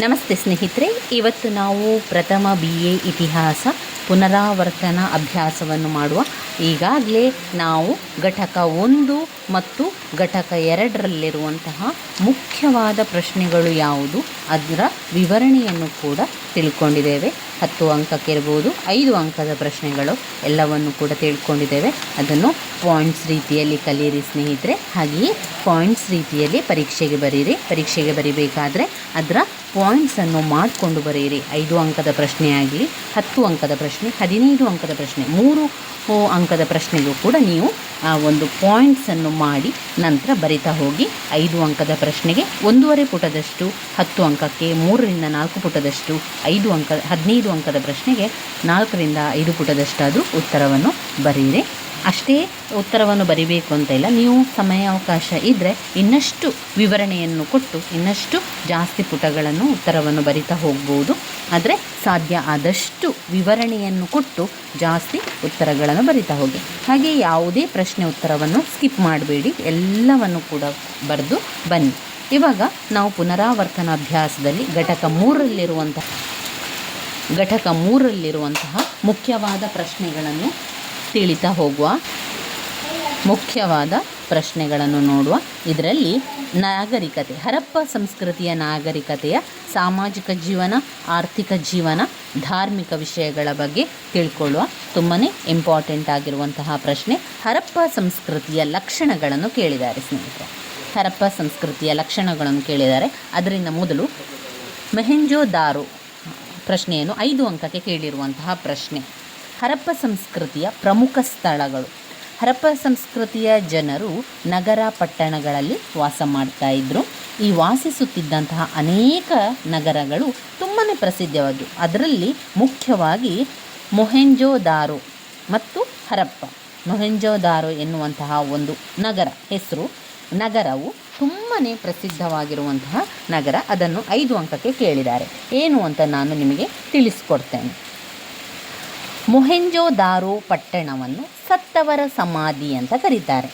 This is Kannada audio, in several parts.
ನಮಸ್ತೆ ಸ್ನೇಹಿತರೆ ಇವತ್ತು ನಾವು ಪ್ರಥಮ ಬಿ ಎ ಇತಿಹಾಸ ಪುನರಾವರ್ತನ ಅಭ್ಯಾಸವನ್ನು ಮಾಡುವ ಈಗಾಗಲೇ ನಾವು ಘಟಕ ಒಂದು ಮತ್ತು ಘಟಕ ಎರಡರಲ್ಲಿರುವಂತಹ ಮುಖ್ಯವಾದ ಪ್ರಶ್ನೆಗಳು ಯಾವುದು? ಅದರ ವಿವರಣೆಯನ್ನು ಕೂಡ ತಿಳ್ಕೊಂಡಿದ್ದೇವೆ. ಹತ್ತು ಅಂಕಕ್ಕೆ ಇರ್ಬೋದು, ಐದು ಅಂಕದ ಪ್ರಶ್ನೆಗಳು ಎಲ್ಲವನ್ನು ಕೂಡ ತಿಳ್ಕೊಂಡಿದ್ದೇವೆ. ಅದನ್ನು ಪಾಯಿಂಟ್ಸ್ ರೀತಿಯಲ್ಲಿ ಕಲಿಯಿರಿ ಸ್ನೇಹಿತರೆ. ಹಾಗೆಯೇ ಪಾಯಿಂಟ್ಸ್ ರೀತಿಯಲ್ಲಿ ಪರೀಕ್ಷೆಗೆ ಬರೀರಿ. ಪರೀಕ್ಷೆಗೆ ಬರಿಬೇಕಾದ್ರೆ ಅದರ ಪಾಯಿಂಟ್ಸನ್ನು ಮಾಡಿಕೊಂಡು ಬರೆಯಿರಿ. ಐದು ಅಂಕದ ಪ್ರಶ್ನೆ ಆಗಲಿ ಹತ್ತು ಅಂಕದ ಪ್ರಶ್ನೆ, ಹದಿನೈದು ಅಂಕದ ಪ್ರಶ್ನೆ, ಮೂರು ಅಂಕದ ಪ್ರಶ್ನೆಗೂ ಕೂಡ ನೀವು, ಆ, ಒಂದು ಪಾಯಿಂಟ್ಸನ್ನು ಮಾಡಿ ನಂತರ ಬರಿತಾ ಹೋಗಿ, ಐದು ಅಂಕದ ಪ್ರಶ್ನೆಗೆ ಒಂದೂವರೆ ಪುಟದಷ್ಟು, ಹತ್ತು ಅಂಕಕ್ಕೆ ಮೂರರಿಂದ ನಾಲ್ಕು ಪುಟದಷ್ಟು, ಐದು ಅಂಕ, ಹದಿನೈದು ಅಂಕದ ಪ್ರಶ್ನೆಗೆ ನಾಲ್ಕರಿಂದ ಐದು ಪುಟದಷ್ಟಾದರೂ ಉತ್ತರವನ್ನು ಬರೆಯಿರಿ ಅಷ್ಟೇ ಉತ್ತರವನ್ನು ಬರಿಬೇಕು ಅಂತ ಇಲ್ಲ. ನೀವು ಸಮಯಾವಕಾಶ ಇದ್ದರೆ ಇನ್ನಷ್ಟು ವಿವರಣೆಯನ್ನು ಕೊಟ್ಟು, ಇನ್ನಷ್ಟು ಜಾಸ್ತಿ ಪುಟಗಳನ್ನು ಉತ್ತರವನ್ನು ಬರಿತಾ ಹೋಗ್ಬೋದು. ಆದರೆ ಸಾಧ್ಯ ಆದಷ್ಟು ವಿವರಣೆಯನ್ನು ಕೊಟ್ಟು ಜಾಸ್ತಿ ಉತ್ತರಗಳನ್ನು ಬರಿತಾ ಹೋಗಿ. ಹಾಗೆ ಯಾವುದೇ ಪ್ರಶ್ನೆ ಉತ್ತರವನ್ನು ಸ್ಕಿಪ್ ಮಾಡಬೇಡಿ. ಎಲ್ಲವನ್ನು ಕೂಡ ಬರೆದು ಬನ್ನಿ. ಇವಾಗ ನಾವು ಪುನರಾವರ್ತನ ಅಭ್ಯಾಸದಲ್ಲಿ ಘಟಕ ಮೂರರಲ್ಲಿರುವಂತಹ ಘಟಕ ಮೂರರಲ್ಲಿರುವಂತಹ ಮುಖ್ಯವಾದ ಪ್ರಶ್ನೆಗಳನ್ನು ತಿಳಿತಾ ಹೋಗುವ ಮುಖ್ಯವಾದ ಪ್ರಶ್ನೆಗಳನ್ನು ನೋಡುವ. ಇದರಲ್ಲಿ ನಾಗರಿಕತೆ, ಹರಪ್ಪ ಸಂಸ್ಕೃತಿಯ ನಾಗರಿಕತೆಯ ಸಾಮಾಜಿಕ ಜೀವನ, ಆರ್ಥಿಕ ಜೀವನ, ಧಾರ್ಮಿಕ ವಿಷಯಗಳ ಬಗ್ಗೆ ತಿಳ್ಕೊಳ್ಳುವ. ತುಂಬಾ ಇಂಪಾರ್ಟೆಂಟ್ ಆಗಿರುವಂತಹ ಪ್ರಶ್ನೆ, ಹರಪ್ಪ ಸಂಸ್ಕೃತಿಯ ಲಕ್ಷಣಗಳನ್ನು ಕೇಳಿದ್ದಾರೆ ಸ್ನೇಹಿತರೆ. ಹರಪ್ಪ ಸಂಸ್ಕೃತಿಯ ಲಕ್ಷಣಗಳನ್ನು ಕೇಳಿದ್ದಾರೆ. ಅದರಿಂದ ಮೊದಲು ಮೆಹೆಂಜೋ ದಾರೋ ಪ್ರಶ್ನೆಯನ್ನು ಐದು ಅಂಕಕ್ಕೆ ಕೇಳಿರುವಂತಹ ಪ್ರಶ್ನೆ. ಹರಪ್ಪ ಸಂಸ್ಕೃತಿಯ ಪ್ರಮುಖ ಸ್ಥಳಗಳು. ಹರಪ್ಪ ಸಂಸ್ಕೃತಿಯ ಜನರು ನಗರ ಪಟ್ಟಣಗಳಲ್ಲಿ ವಾಸ ಮಾಡ್ತಾ ಇದ್ದರು ಈ ವಾಸಿಸುತ್ತಿದ್ದಂತಹ ಅನೇಕ ನಗರಗಳು ತುಂಬಾ ಪ್ರಸಿದ್ಧವಾಗಿವೆ. ಅದರಲ್ಲಿ ಮುಖ್ಯವಾಗಿ ಮೊಹೆಂಜೋದಾರೋ ಮತ್ತು ಹರಪ್ಪ. ಮೊಹೆಂಜೋದಾರೋ ಎನ್ನುವಂತಹ ಒಂದು ನಗರ ಹೆಸರು. ನಗರವು ತುಂಬಾ ಪ್ರಸಿದ್ಧವಾಗಿರುವಂತಹ ನಗರ. ಅದನ್ನು ಐದು ಅಂಕಕ್ಕೆ ಕೇಳಿದ್ದಾರೆ. ಏನು ಅಂತ ನಾನು ನಿಮಗೆ ತಿಳಿಸ್ಕೊಡ್ತೇನೆ. ಮೊಹೆಂಜೋದಾರೋ ಪಟ್ಟಣವನ್ನು ಸತ್ತವರ ಸಮಾಧಿ ಅಂತ ಕರೀತಾರೆ.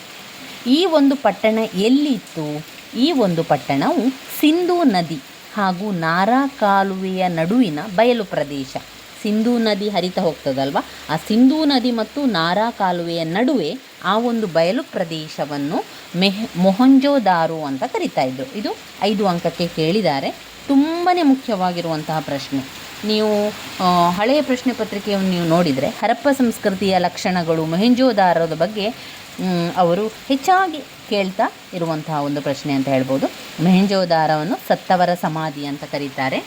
ಈ ಒಂದು ಪಟ್ಟಣ ಎಲ್ಲಿತ್ತು? ಈ ಒಂದು ಪಟ್ಟಣವು ಸಿಂಧೂ ನದಿ ಹಾಗೂ ನಾರಾ ಕಾಲುವೆಯ ನಡುವಿನ ಬಯಲು ಪ್ರದೇಶ. ಸಿಂಧೂ ನದಿ ಹರಿತ ಹೋಗ್ತದಲ್ವ? ಆ ಸಿಂಧೂ ನದಿ ಮತ್ತು ನಾರಾ ಕಾಲುವೆಯ ನಡುವೆ ಆ ಒಂದು ಬಯಲು ಪ್ರದೇಶವನ್ನು ಮೆಹ್ ಮೊಹಂಜೋದಾರು ಅಂತ ಕರಿತಾ ಇದ್ದರು ಇದು ಐದು ಅಂಕಕ್ಕೆ ಕೇಳಿದ್ದಾರೆ ತುಂಬಾ ಮುಖ್ಯವಾಗಿರುವಂತಹ ಪ್ರಶ್ನೆ. ನೀವು ಹಳೆಯ ಪ್ರಶ್ನೆ ಪತ್ರಿಕೆಯನ್ನು ನೀವು ನೋಡಿದರೆ ಹರಪ್ಪ ಸಂಸ್ಕೃತಿಯ ಲಕ್ಷಣಗಳು ಮೊಹೆಂಜೋದಾರದ ಬಗ್ಗೆ ಅವರು ಹೆಚ್ಚಾಗಿ ಕೇಳ್ತಾ ಇರುವಂತಹ ಒಂದು ಪ್ರಶ್ನೆ ಅಂತ ಹೇಳ್ಬೋದು. ಮೊಹೆಂಜೋದಾರವನ್ನು ಸತ್ತವರ ಸಮಾಧಿ ಅಂತ ಕರೀತಾರೆ.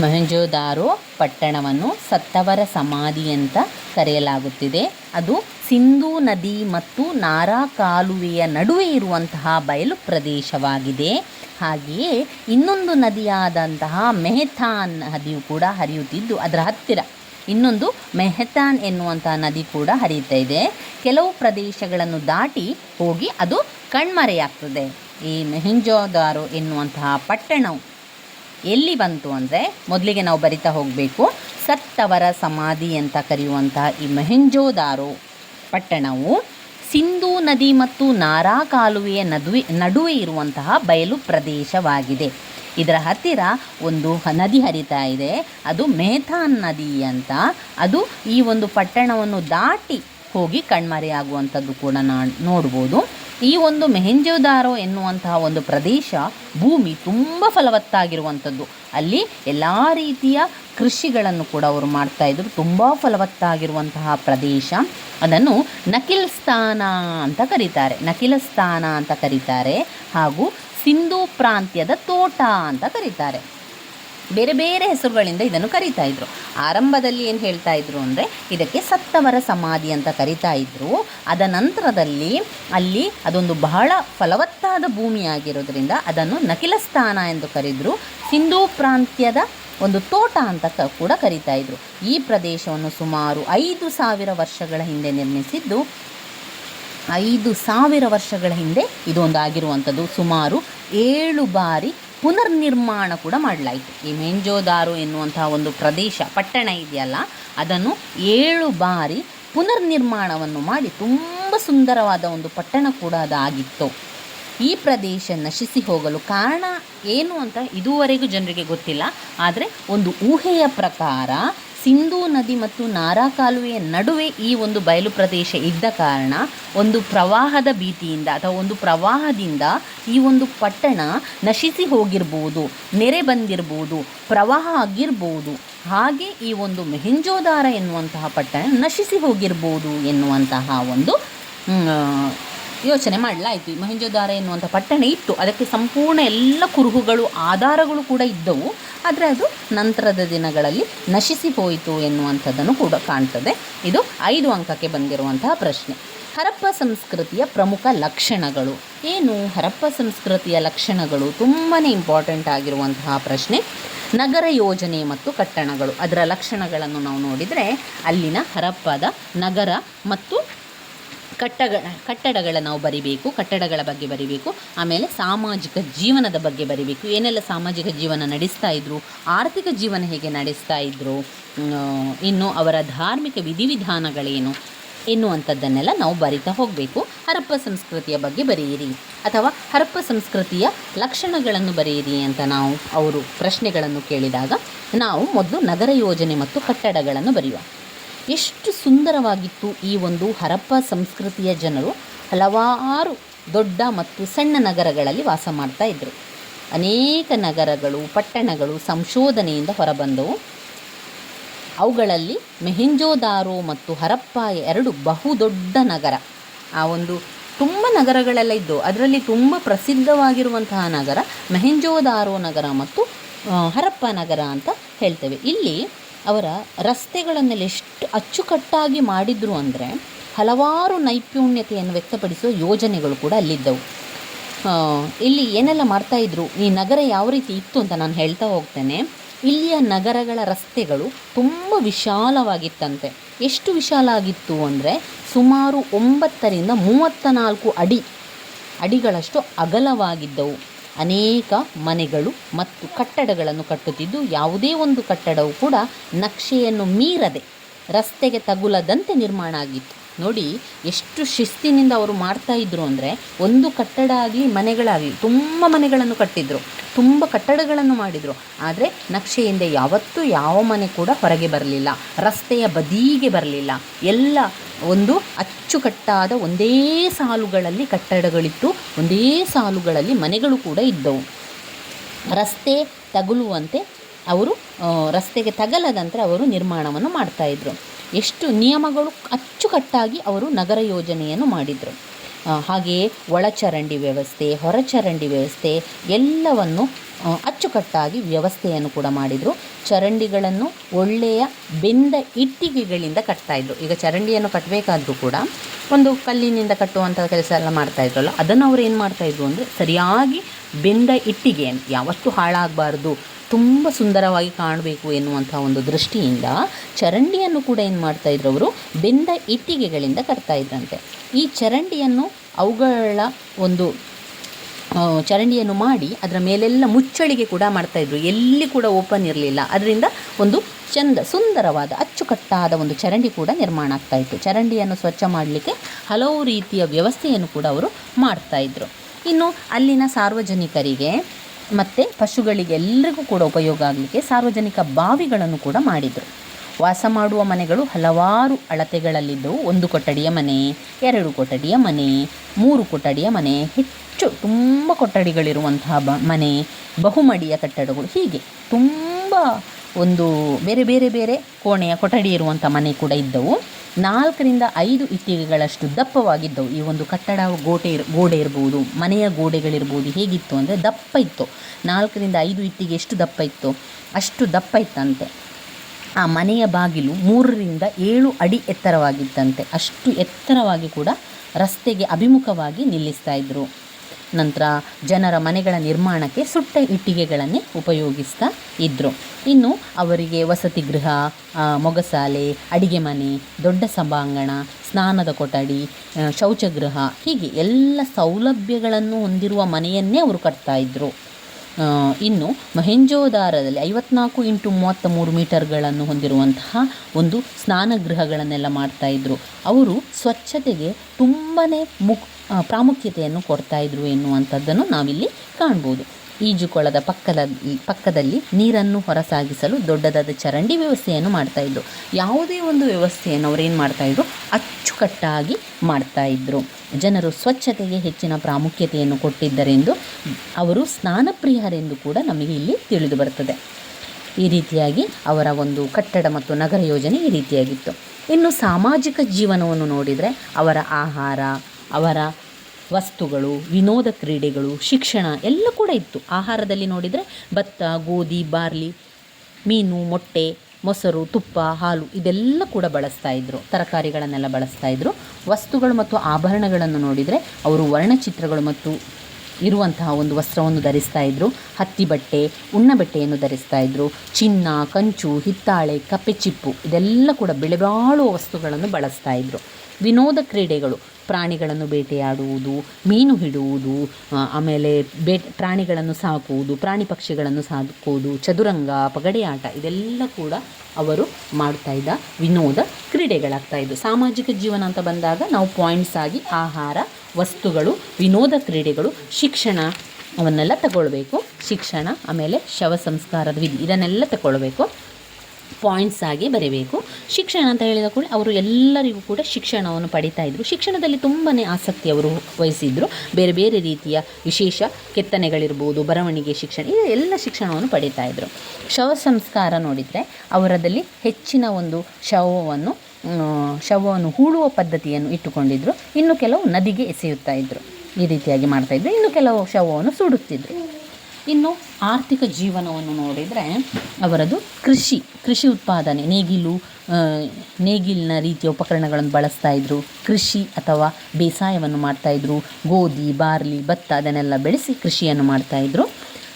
ಮೊಹೆಂಜೋದಾರೋ ಪಟ್ಟಣವನ್ನು ಸತ್ತವರ ಸಮಾಧಿ ಅಂತ ಕರೆಯಲಾಗುತ್ತಿದೆ. ಅದು ಸಿಂಧೂ ನದಿ ಮತ್ತು ನಾರಾ ಕಾಲುವೆಯ ನಡುವೆ ಇರುವಂತಹ ಬಯಲು ಪ್ರದೇಶವಾಗಿದೆ. ಹಾಗೆಯೇ ಇನ್ನೊಂದು ನದಿಯಾದಂತಹ ಮೆಹತಾನ್ ನದಿಯು ಕೂಡ ಹರಿಯುತ್ತಿದ್ದು ಅದರ ಹತ್ತಿರ. ಇನ್ನೊಂದು ಮೆಹತಾನ್ ಎನ್ನುವಂತಹ ನದಿ ಕೂಡ ಹರಿಯುತ್ತಾ ಇದೆ. ಕೆಲವು ಪ್ರದೇಶಗಳನ್ನು ದಾಟಿ ಹೋಗಿ ಅದು ಕಣ್ಮರೆಯಾಗ್ತದೆ. ಈ ಮೆಹೆಂಜೋದಾರೋ ಎನ್ನುವಂತಹ ಪಟ್ಟಣವು ಎಲ್ಲಿ ಬಂತು ಅಂದರೆ ಮೊದಲಿಗೆ ನಾವು ಬರಿತಾ ಹೋಗಬೇಕು. ಸತ್ತವರ ಸಮಾಧಿ ಅಂತ ಕರೆಯುವಂತಹ ಈ ಮೆಹೆಂಜೋದಾರೋ ಪಟ್ಟಣವು ಸಿಂಧೂ ನದಿ ಮತ್ತು ನಾರಾ ಕಾಲುವೆಯ ನದುವೆ, ನಡುವೆ ಇರುವಂತಹ ಬಯಲು ಪ್ರದೇಶವಾಗಿದೆ. ಇದರ ಹತ್ತಿರ ಒಂದು ನದಿ ಹರಿತಾ ಇದೆ. ಅದು ಮೆಹ್ತಾನ್ ನದಿ ಅಂತ. ಅದು ಈ ಒಂದು ಪಟ್ಟಣವನ್ನು ದಾಟಿ ಹೋಗಿ ಕಣ್ಮರೆಯಾಗುವಂಥದ್ದು ಕೂಡ ನಾ ನೋಡ್ಬೋದು. ಈ ಒಂದು ಮೆಹೆಂಜೋದಾರೋ ಎನ್ನುವಂತಹ ಒಂದು ಪ್ರದೇಶ ಭೂಮಿ ತುಂಬ ಫಲವತ್ತಾಗಿರುವಂಥದ್ದು. ಅಲ್ಲಿ ಎಲ್ಲ ರೀತಿಯ ಕೃಷಿಗಳನ್ನು ಕೂಡ ಅವರು ಮಾಡ್ತಾ ಇದ್ರು. ತುಂಬ ಫಲವತ್ತಾಗಿರುವಂತಹ ಪ್ರದೇಶ. ಅದನ್ನು ನಕಿಲ್ಸ್ಥಾನ ಅಂತ ಕರೀತಾರೆ. ನಕಿಲಸ್ಥಾನ ಅಂತ ಕರೀತಾರೆ. ಹಾಗೂ ಸಿಂಧೂ ಪ್ರಾಂತ್ಯದ ತೋಟ ಅಂತ ಕರೀತಾರೆ. ಬೇರೆ ಬೇರೆ ಹೆಸರುಗಳಿಂದ ಇದನ್ನು ಕರಿತಾ ಇದ್ರು. ಆರಂಭದಲ್ಲಿ ಏನು ಹೇಳ್ತಾ ಇದ್ರು ಅಂದರೆ, ಇದಕ್ಕೆ ಸತ್ತವರ ಸಮಾಧಿ ಅಂತ ಕರಿತಾ ಇದ್ರು. ಅದ ನಂತರದಲ್ಲಿ ಅಲ್ಲಿ ಅದೊಂದು ಬಹಳ ಫಲವತ್ತಾದ ಭೂಮಿಯಾಗಿರೋದ್ರಿಂದ ಅದನ್ನು ನಕಿಲಸ್ಥಾನ ಎಂದು ಕರೆದ್ರು. ಸಿಂಧೂ ಪ್ರಾಂತ್ಯದ ಒಂದು ತೋಟ ಅಂತ ಕೂಡ ಕರೀತಾ ಇದ್ರು. ಈ ಪ್ರದೇಶವನ್ನು ಸುಮಾರು ಐದು ಸಾವಿರ ವರ್ಷಗಳ ಹಿಂದೆ ನಿರ್ಮಿಸಿದ್ದು, ಐದು ಸಾವಿರ ವರ್ಷಗಳ ಹಿಂದೆ ಇದೊಂದು ಆಗಿರುವಂಥದ್ದು. ಸುಮಾರು ಏಳು ಬಾರಿ ಪುನರ್ನಿರ್ಮಾಣ ಕೂಡ ಮಾಡಲಾಯಿತು. ಈ ಮೆಂಜೋದಾರು ಎನ್ನುವಂತಹ ಒಂದು ಪ್ರದೇಶ, ಪಟ್ಟಣ ಇದೆಯಲ್ಲ, ಅದನ್ನು ಏಳು ಬಾರಿ ಪುನರ್ನಿರ್ಮಾಣವನ್ನು ಮಾಡಿ ತುಂಬ ಸುಂದರವಾದ ಒಂದು ಪಟ್ಟಣ ಕೂಡ ಅದಾಗಿತ್ತು. ಈ ಪ್ರದೇಶ ನಶಿಸಿ ಹೋಗಲು ಕಾರಣ ಏನು ಅಂತ ಇದುವರೆಗೂ ಜನರಿಗೆ ಗೊತ್ತಿಲ್ಲ. ಆದರೆ ಒಂದು ಊಹೆಯ ಪ್ರಕಾರ ಸಿಂಧೂ ನದಿ ಮತ್ತು ನಾರಾ ಕಾಲುವೆಯ ನಡುವೆ ಈ ಒಂದು ಬಯಲು ಪ್ರದೇಶ ಇದ್ದ ಕಾರಣ ಒಂದು ಪ್ರವಾಹದ ಭೀತಿಯಿಂದ ಅಥವಾ ಒಂದು ಪ್ರವಾಹದಿಂದ ಈ ಒಂದು ಪಟ್ಟಣ ನಶಿಸಿ ಹೋಗಿರ್ಬೋದು, ನೆರೆ ಬಂದಿರ್ಬೋದು, ಪ್ರವಾಹ ಆಗಿರ್ಬೋದು, ಹಾಗೆ ಈ ಒಂದು ಮೆಹೆಂಜೋದಾರ ಎನ್ನುವಂತಹ ಪಟ್ಟಣ ನಶಿಸಿ ಹೋಗಿರ್ಬೋದು ಎನ್ನುವಂತಹ ಒಂದು ಯೋಚನೆ ಮಾಡಲಾಯಿತು. ಮಹೇಂಜೋದಾರ ಎನ್ನುವಂಥ ಪಟ್ಟಣ ಇತ್ತು. ಅದಕ್ಕೆ ಸಂಪೂರ್ಣ ಎಲ್ಲ ಕುರುಹುಗಳು, ಆಧಾರಗಳು ಕೂಡ ಇದ್ದವು. ಆದರೆ ಅದು ನಂತರದ ದಿನಗಳಲ್ಲಿ ನಶಿಸಿ ಹೋಯಿತು ಎನ್ನುವಂಥದ್ದನ್ನು ಕೂಡ ಕಾಣ್ತದೆ. ಇದು ಐದು ಅಂಕಕ್ಕೆ ಬಂದಿರುವಂತಹ ಪ್ರಶ್ನೆ. ಹರಪ್ಪ ಸಂಸ್ಕೃತಿಯ ಪ್ರಮುಖ ಲಕ್ಷಣಗಳು. ಏನು ಹರಪ್ಪ ಸಂಸ್ಕೃತಿಯ ಲಕ್ಷಣಗಳು? ತುಂಬಾ ಇಂಪಾರ್ಟೆಂಟ್ ಆಗಿರುವಂತಹ ಪ್ರಶ್ನೆ. ನಗರ ಯೋಜನೆ ಮತ್ತು ಕಟ್ಟಣಗಳು. ಅದರ ಲಕ್ಷಣಗಳನ್ನು ನಾವು ನೋಡಿದರೆ, ಅಲ್ಲಿನ ಹರಪ್ಪದ ನಗರ ಮತ್ತು ಕಟ್ಟಗಳ, ಕಟ್ಟಡಗಳ ನಾವು ಬರಿಬೇಕು, ಕಟ್ಟಡಗಳ ಬಗ್ಗೆ ಬರಿಬೇಕು, ಆಮೇಲೆ ಸಾಮಾಜಿಕ ಜೀವನದ ಬಗ್ಗೆ ಬರಿಬೇಕು. ಏನೆಲ್ಲ ಸಾಮಾಜಿಕ ಜೀವನ ನಡೆಸ್ತಾ ಇದ್ರು, ಆರ್ಥಿಕ ಜೀವನ ಹೇಗೆ ನಡೆಸ್ತಾ ಇದ್ರು ಇನ್ನು ಅವರ ಧಾರ್ಮಿಕ ವಿಧಿವಿಧಾನಗಳೇನು ಎನ್ನುವಂಥದ್ದನ್ನೆಲ್ಲ ನಾವು ಬರಿತಾ ಹೋಗಬೇಕು. ಹರಪ್ಪ ಸಂಸ್ಕೃತಿಯ ಬಗ್ಗೆ ಬರೆಯಿರಿ, ಅಥವಾ ಹರಪ್ಪ ಸಂಸ್ಕೃತಿಯ ಲಕ್ಷಣಗಳನ್ನು ಬರೆಯಿರಿ ಅಂತ ನಾವು ಅವರು ಪ್ರಶ್ನೆಗಳನ್ನು ಕೇಳಿದಾಗ, ನಾವು ಮೊದಲು ನಗರ ಯೋಜನೆ ಮತ್ತು ಕಟ್ಟಡಗಳನ್ನು ಬರೆಯುವ. ಎಷ್ಟು ಸುಂದರವಾಗಿತ್ತು ಈ ಒಂದು ಹರಪ್ಪ ಸಂಸ್ಕೃತಿಯ ಜನರು ಹಲವಾರು ದೊಡ್ಡ ಮತ್ತು ಸಣ್ಣ ನಗರಗಳಲ್ಲಿ ವಾಸ ಮಾಡ್ತಾ ಇದ್ದರು ಅನೇಕ ನಗರಗಳು, ಪಟ್ಟಣಗಳು ಸಂಶೋಧನೆಯಿಂದ ಹೊರಬಂದವು. ಅವುಗಳಲ್ಲಿ ಮೆಹೆಂಜೋದಾರೋ ಮತ್ತು ಹರಪ್ಪ ಎರಡು ಬಹುದೊಡ್ಡ ನಗರ. ಆ ಒಂದು ತುಂಬ ನಗರಗಳೆಲ್ಲ ಇದ್ದವು. ಅದರಲ್ಲಿ ತುಂಬ ಪ್ರಸಿದ್ಧವಾಗಿರುವಂತಹ ನಗರ ಮೆಹೆಂಜೋದಾರೋ ನಗರ ಮತ್ತು ಹರಪ್ಪ ನಗರ ಅಂತ ಹೇಳ್ತೇವೆ. ಇಲ್ಲಿ ಅವರ ರಸ್ತೆಗಳನ್ನೆಲ್ಲ ಎಷ್ಟು ಅಚ್ಚುಕಟ್ಟಾಗಿ ಮಾಡಿದ್ರು ಅಂದರೆ ಹಲವಾರು ನೈಪುಣ್ಯತೆಯನ್ನು ವ್ಯಕ್ತಪಡಿಸುವ ಯೋಜನೆಗಳು ಕೂಡ ಅಲ್ಲಿದ್ದವು. ಇಲ್ಲಿ ಏನೆಲ್ಲ ಮಾಡ್ತಾಯಿದ್ರು ಈ ನಗರ ಯಾವ ರೀತಿ ಇತ್ತು ಅಂತ ನಾನು ಹೇಳ್ತಾ ಹೋಗ್ತೇನೆ. ಇಲ್ಲಿಯ ನಗರಗಳ ರಸ್ತೆಗಳು ತುಂಬ ವಿಶಾಲವಾಗಿತ್ತಂತೆ. ಎಷ್ಟು ವಿಶಾಲ ಆಗಿತ್ತು ಅಂದರೆ ಸುಮಾರು ಒಂಬತ್ತರಿಂದ ಮೂವತ್ತ ನಾಲ್ಕು ಅಡಿ, ಅಡಿಗಳಷ್ಟು ಅಗಲವಾಗಿದ್ದವು. ಅನೇಕ ಮನೆಗಳು ಮತ್ತು ಕಟ್ಟಡಗಳನ್ನು ಕಟ್ಟುತ್ತಿದ್ದು ಯಾವುದೇ ಒಂದು ಕಟ್ಟಡವು ಕೂಡ ನಕ್ಷೆಯನ್ನು ಮೀರದೆ ರಸ್ತೆಗೆ ತಗುಲದಂತೆ ನಿರ್ಮಾಣ ಆಗಿತ್ತು. ನೋಡಿ, ಎಷ್ಟು ಶಿಸ್ತಿನಿಂದ ಅವರು ಮಾಡ್ತಾ ಇದ್ರು ಅಂದರೆ, ಒಂದು ಕಟ್ಟಡ ಆಗಲಿ ಮನೆಗಳಾಗಲಿ, ತುಂಬ ಮನೆಗಳನ್ನು ಕಟ್ಟಿದ್ರು, ತುಂಬ ಕಟ್ಟಡಗಳನ್ನು ಮಾಡಿದರು. ಆದರೆ, ನಕ್ಷೆಯಿಂದ ಯಾವತ್ತೂ ಯಾವ ಮನೆ ಕೂಡ ಹೊರಗೆ ಬರಲಿಲ್ಲ, ರಸ್ತೆಯ ಬದಿಗೆ ಬರಲಿಲ್ಲ. ಎಲ್ಲ ಒಂದು ಅಚ್ಚುಕಟ್ಟಾದ ಒಂದೇ ಸಾಲುಗಳಲ್ಲಿ ಕಟ್ಟಡಗಳಿತ್ತು, ಒಂದೇ ಸಾಲುಗಳಲ್ಲಿ ಮನೆಗಳು ಕೂಡ ಇದ್ದವು. ರಸ್ತೆ ತಗುಲುವಂತೆ ಅವರು ರಸ್ತೆಗೆ ತಗಲದಂತೆ ಅವರು ನಿರ್ಮಾಣವನ್ನು ಮಾಡ್ತಾಯಿದ್ರು ಎಷ್ಟು ನಿಯಮಗಳು ಅಚ್ಚುಕಟ್ಟಾಗಿ ಅವರು ನಗರ ಯೋಜನೆಯನ್ನು ಮಾಡಿದರು. ಹಾಗೆಯೇ ಒಳಚರಂಡಿ ವ್ಯವಸ್ಥೆ, ಹೊರಚರಂಡಿ ವ್ಯವಸ್ಥೆ ಎಲ್ಲವನ್ನು ಅಚ್ಚುಕಟ್ಟಾಗಿ ವ್ಯವಸ್ಥೆಯನ್ನು ಕೂಡ ಮಾಡಿದರು. ಚರಂಡಿಗಳನ್ನು ಒಳ್ಳೆಯ ಬೆಂದ ಇಟ್ಟಿಗೆಗಳಿಂದ ಕಟ್ತಾಯಿದ್ರು ಈಗ ಚರಂಡಿಯನ್ನು ಕಟ್ಟಬೇಕಾದ್ರೂ ಕೂಡ ಒಂದು ಕಲ್ಲಿನಿಂದ ಕಟ್ಟುವಂಥ ಕೆಲಸ ಎಲ್ಲ ಮಾಡ್ತಾಯಿದ್ರಲ್ಲ ಅದನ್ನು ಅವ್ರು ಏನು ಮಾಡ್ತಾಯಿದ್ರು ಅಂದರೆ ಸರಿಯಾಗಿ ಬೆಂದ ಇಟ್ಟಿಗೆಯನ್ನು, ಯಾವತ್ತೂ ಹಾಳಾಗಬಾರ್ದು ತುಂಬ ಸುಂದರವಾಗಿ ಕಾಣಬೇಕು ಎನ್ನುವಂಥ ಒಂದು ದೃಷ್ಟಿಯಿಂದ ಚರಂಡಿಯನ್ನು ಕೂಡ ಏನು ಮಾಡ್ತಾಯಿದ್ರು ಅವರು, ಬೆಂದ ಇಟ್ಟಿಗೆಗಳಿಂದ ಕಟ್ತಾ ಇದ್ರಂತೆ. ಈ ಚರಂಡಿಯನ್ನು ಅವುಗಳ ಒಂದು ಚರಂಡಿಯನ್ನು ಮಾಡಿ ಅದರ ಮೇಲೆಲ್ಲ ಮುಚ್ಚಳಿಗೆ ಕೂಡ ಮಾಡ್ತಾಯಿದ್ರು ಎಲ್ಲಿ ಕೂಡ ಓಪನ್ ಇರಲಿಲ್ಲ. ಅದರಿಂದ ಒಂದು ಚಂದ ಸುಂದರವಾದ, ಅಚ್ಚುಕಟ್ಟಾದ ಒಂದು ಚರಂಡಿ ಕೂಡ ನಿರ್ಮಾಣ ಆಗ್ತಾಯಿತ್ತು ಚರಂಡಿಯನ್ನು ಸ್ವಚ್ಛ ಮಾಡಲಿಕ್ಕೆ ಹಲವು ರೀತಿಯ ವ್ಯವಸ್ಥೆಯನ್ನು ಕೂಡ ಅವರು ಮಾಡ್ತಾಯಿದ್ರು ಇನ್ನು ಅಲ್ಲಿನ ಸಾರ್ವಜನಿಕರಿಗೆ ಮತ್ತು ಪಶುಗಳಿಗೆ ಎಲ್ಲರಿಗೂ ಕೂಡ ಉಪಯೋಗ ಆಗಲಿಕ್ಕೆ ಸಾರ್ವಜನಿಕ ಬಾವಿಗಳನ್ನು ಕೂಡ ಮಾಡಿದರು. ವಾಸ ಮಾಡುವ ಮನೆಗಳು ಹಲವಾರು ಅಳತೆಗಳಲ್ಲಿದ್ದವು. ಒಂದು ಕೊಠಡಿಯ ಮನೆ, ಎರಡು ಕೊಠಡಿಯ ಮನೆ, ಮೂರು ಕೊಠಡಿಯ ಮನೆ, ಹೆಚ್ಚು ತುಂಬ ಕೊಠಡಿಗಳಿರುವಂತಹ ಬ ಮನೆ, ಬಹುಮಡಿಯ ಕಟ್ಟಡಗಳು ಹೀಗೆ ತುಂಬ ಒಂದು ಬೇರೆ ಬೇರೆ ಬೇರೆ ಕೋಣೆಯ ಕೊಠಡಿ ಇರುವಂಥ ಮನೆ ಕೂಡ ಇದ್ದವು. ನಾಲ್ಕರಿಂದ ಐದು ಇಟ್ಟಿಗೆಗಳಷ್ಟು ದಪ್ಪವಾಗಿದ್ದವು. ಈ ಒಂದು ಕಟ್ಟಡ ಗೋಟೆ ಗೋಡೆ ಇರ್ಬೋದು, ಮನೆಯ ಗೋಡೆಗಳಿರ್ಬೋದು ಹೇಗಿತ್ತು ಅಂದರೆ ದಪ್ಪ ಇತ್ತು. ನಾಲ್ಕರಿಂದ ಐದು ಇಟ್ಟಿಗೆ ಎಷ್ಟು ದಪ್ಪ ಇತ್ತು? ಅಷ್ಟು ದಪ್ಪ ಇತ್ತಂತೆ. ಆ ಮನೆಯ ಬಾಗಿಲು ಮೂರರಿಂದ ಏಳು ಅಡಿ ಎತ್ತರವಾಗಿತ್ತಂತೆ. ಅಷ್ಟು ಎತ್ತರವಾಗಿ ಕೂಡ ರಸ್ತೆಗೆ ಅಭಿಮುಖವಾಗಿ ನಿಲ್ಲಿಸ್ತಾ ಇದ್ದರು ನಂತರ ಜನರ ಮನೆಗಳ ನಿರ್ಮಾಣಕ್ಕೆ ಸುಟ್ಟ ಇಟ್ಟಿಗೆಗಳನ್ನೇ ಉಪಯೋಗಿಸ್ತಾ ಇದ್ದರು ಇನ್ನು ಅವರಿಗೆ ವಸತಿ ಗೃಹ ಮೊಗಸಾಲೆ, ಅಡಿಗೆ ಮನೆ, ದೊಡ್ಡ ಸಭಾಂಗಣ, ಸ್ನಾನದ ಕೊಠಡಿ ಶೌಚಗೃಹ ಹೀಗೆ ಎಲ್ಲ ಸೌಲಭ್ಯಗಳನ್ನು ಹೊಂದಿರುವ ಮನೆಯನ್ನೇ ಅವರು ಕಟ್ತಾ ಇದ್ದರು ಇನ್ನು ಮಹೆಂಜೋದಾರದಲ್ಲಿ ಐವತ್ನಾಲ್ಕು ಇಂಟು ಮೂವತ್ತ ಮೂರು ಮೀಟರ್ಗಳನ್ನು ಹೊಂದಿರುವಂತಹ ಒಂದು ಸ್ನಾನಗೃಹಗಳನ್ನೆಲ್ಲ ಮಾಡ್ತಾಯಿದ್ರು ಅವರು ಸ್ವಚ್ಛತೆಗೆ ತುಂಬಾ ಮುಕ್ ಪ್ರಾಮುಖ್ಯತೆಯನ್ನು ಕೊಡ್ತಾ ಇದ್ರು ಎನ್ನುವಂಥದ್ದನ್ನು ನಾವಿಲ್ಲಿ ಕಾಣ್ಬೋದು. ಈಜುಕೊಳದ ಪಕ್ಕದ ಪಕ್ಕದಲ್ಲಿ ನೀರನ್ನು ಹೊರಸಾಗಿಸಲು ದೊಡ್ಡದಾದ ಚರಂಡಿ ವ್ಯವಸ್ಥೆಯನ್ನು ಮಾಡ್ತಾಯಿದ್ರು ಯಾವುದೇ ಒಂದು ವ್ಯವಸ್ಥೆಯನ್ನು ಅವರೇನು ಮಾಡ್ತಾಯಿದ್ರು ಅಚ್ಚುಕಟ್ಟಾಗಿ ಮಾಡ್ತಾಯಿದ್ರು ಜನರು ಸ್ವಚ್ಛತೆಗೆ ಹೆಚ್ಚಿನ ಪ್ರಾಮುಖ್ಯತೆಯನ್ನು ಕೊಟ್ಟಿದ್ದರೆಂದು ಅವರು ಸ್ನಾನಪ್ರಿಯರೆಂದು ಕೂಡ ನಮಗೆ ಇಲ್ಲಿ ತಿಳಿದು ಬರ್ತದೆ. ಈ ರೀತಿಯಾಗಿ ಅವರ ಒಂದು ಕಟ್ಟಡ ಮತ್ತು ನಗರ ಯೋಜನೆ ಈ ರೀತಿಯಾಗಿತ್ತು. ಇನ್ನು ಸಾಮಾಜಿಕ ಜೀವನವನ್ನು ನೋಡಿದರೆ ಅವರ ಆಹಾರ ಅವರ ವಸ್ತುಗಳು, ವಿನೋದ ಕ್ರೀಡೆಗಳು, ಶಿಕ್ಷಣ ಎಲ್ಲ ಕೂಡ ಇತ್ತು. ಆಹಾರದಲ್ಲಿ ನೋಡಿದರೆ ಭತ್ತ, ಗೋಧಿ, ಬಾರ್ಲಿ, ಮೀನು, ಮೊಟ್ಟೆ, ಮೊಸರು, ತುಪ್ಪ, ಹಾಲು ಇದೆಲ್ಲ ಕೂಡ ಬಳಸ್ತಾ ಇದ್ದರು ತರಕಾರಿಗಳನ್ನೆಲ್ಲ ಬಳಸ್ತಾ ಇದ್ದರು ವಸ್ತುಗಳು ಮತ್ತು ಆಭರಣಗಳನ್ನು ನೋಡಿದರೆ ಅವರು ವರ್ಣಚಿತ್ರಗಳು ಮತ್ತು ಇರುವಂತಹ ಒಂದು ವಸ್ತ್ರವನ್ನು ಧರಿಸ್ತಾ ಇದ್ದರು ಹತ್ತಿ ಬಟ್ಟೆ, ಉಣ್ಣ ಬಟ್ಟೆಯನ್ನು ಧರಿಸ್ತಾ ಇದ್ದರು ಚಿನ್ನ, ಕಂಚು, ಹಿತ್ತಾಳೆ, ಕಪ್ಪೆ ಚಿಪ್ಪು ಇದೆಲ್ಲ ಕೂಡ ಬೆಲೆಬಾಳುವ ವಸ್ತುಗಳನ್ನು ಬಳಸ್ತಾ ಇದ್ರು. ವಿನೋದ ಕ್ರೀಡೆಗಳು. ಪ್ರಾಣಿಗಳನ್ನು ಬೇಟೆಯಾಡುವುದು, ಮೀನು ಹಿಡುವುದು ಆಮೇಲೆ ಬೇ, ಪ್ರಾಣಿಗಳನ್ನು ಸಾಕುವುದು, ಪ್ರಾಣಿ ಪಕ್ಷಿಗಳನ್ನು ಸಾಕುವುದು, ಚದುರಂಗ ಪಗಡೆ ಆಟ ಇದೆಲ್ಲ ಕೂಡ ಅವರು ಮಾಡ್ತಾ ಇದ್ದ ವಿನೋದ ಕ್ರೀಡೆಗಳಾಗ್ತಾ ಇದ್ದು, ಸಾಮಾಜಿಕ ಜೀವನ ಅಂತ ಬಂದಾಗ ನಾವು ಪಾಯಿಂಟ್ಸ್ ಆಗಿ ಆಹಾರ, ವಸ್ತುಗಳು, ವಿನೋದ ಕ್ರೀಡೆಗಳು, ಶಿಕ್ಷಣ ಅವನ್ನೆಲ್ಲ ತಗೊಳ್ಬೇಕು. ಶಿಕ್ಷಣ, ಆಮೇಲೆ ಶವ ಸಂಸ್ಕಾರದ ವಿಧಿ ಇದನ್ನೆಲ್ಲ ತಗೊಳ್ಬೇಕು. ಪಾಯಿಂಟ್ಸ್ ಆಗಿ ಬರೀಬೇಕು. ಶಿಕ್ಷಣ ಅಂತ ಹೇಳಿದ ಕೂಡ ಅವರು ಎಲ್ಲರಿಗೂ ಕೂಡ ಶಿಕ್ಷಣವನ್ನು ಪಡಿತಾ ಇದ್ದರು ಶಿಕ್ಷಣದಲ್ಲಿ ತುಂಬಾ ಆಸಕ್ತಿ ಅವರು ವಹಿಸಿದ್ರು. ಬೇರೆ ಬೇರೆ ರೀತಿಯ ವಿಶೇಷ ಕೆತ್ತನೆಗಳಿರ್ಬೋದು, ಬರವಣಿಗೆ ಶಿಕ್ಷಣ, ಈ ಎಲ್ಲ ಶಿಕ್ಷಣವನ್ನು ಪಡಿತಾ ಇದ್ದರು ಶವ ಸಂಸ್ಕಾರ ನೋಡಿದರೆ ಅವರದಲ್ಲಿ ಹೆಚ್ಚಿನ ಒಂದು ಶವವನ್ನು ಶವವನ್ನು ಹೂಳುವ ಪದ್ಧತಿಯನ್ನು ಇಟ್ಟುಕೊಂಡಿದ್ದರು ಇನ್ನು ಕೆಲವು ನದಿಗೆ ಎಸೆಯುತ್ತಾ ಇದ್ದರು ಈ ರೀತಿಯಾಗಿ ಮಾಡ್ತಾಯಿದ್ರು ಇನ್ನು ಕೆಲವು ಶವವನ್ನು ಸುಡುತ್ತಿದ್ರು. ಇನ್ನು ಆರ್ಥಿಕ ಜೀವನವನ್ನು ನೋಡಿದರೆ ಅವರದು ಕೃಷಿ ಕೃಷಿ ಉತ್ಪಾದನೆ. ನೇಗಿಲು ನೇಗಿಲಿನ ರೀತಿಯ ಉಪಕರಣಗಳನ್ನು ಬಳಸ್ತಾ ಇದ್ದರು ಕೃಷಿ ಅಥವಾ ಬೇಸಾಯವನ್ನು ಮಾಡ್ತಾಯಿದ್ರು ಗೋಧಿ, ಬಾರ್ಲಿ, ಭತ್ತ ಅದನ್ನೆಲ್ಲ ಬೆಳೆಸಿ ಕೃಷಿಯನ್ನು ಮಾಡ್ತಾಯಿದ್ರು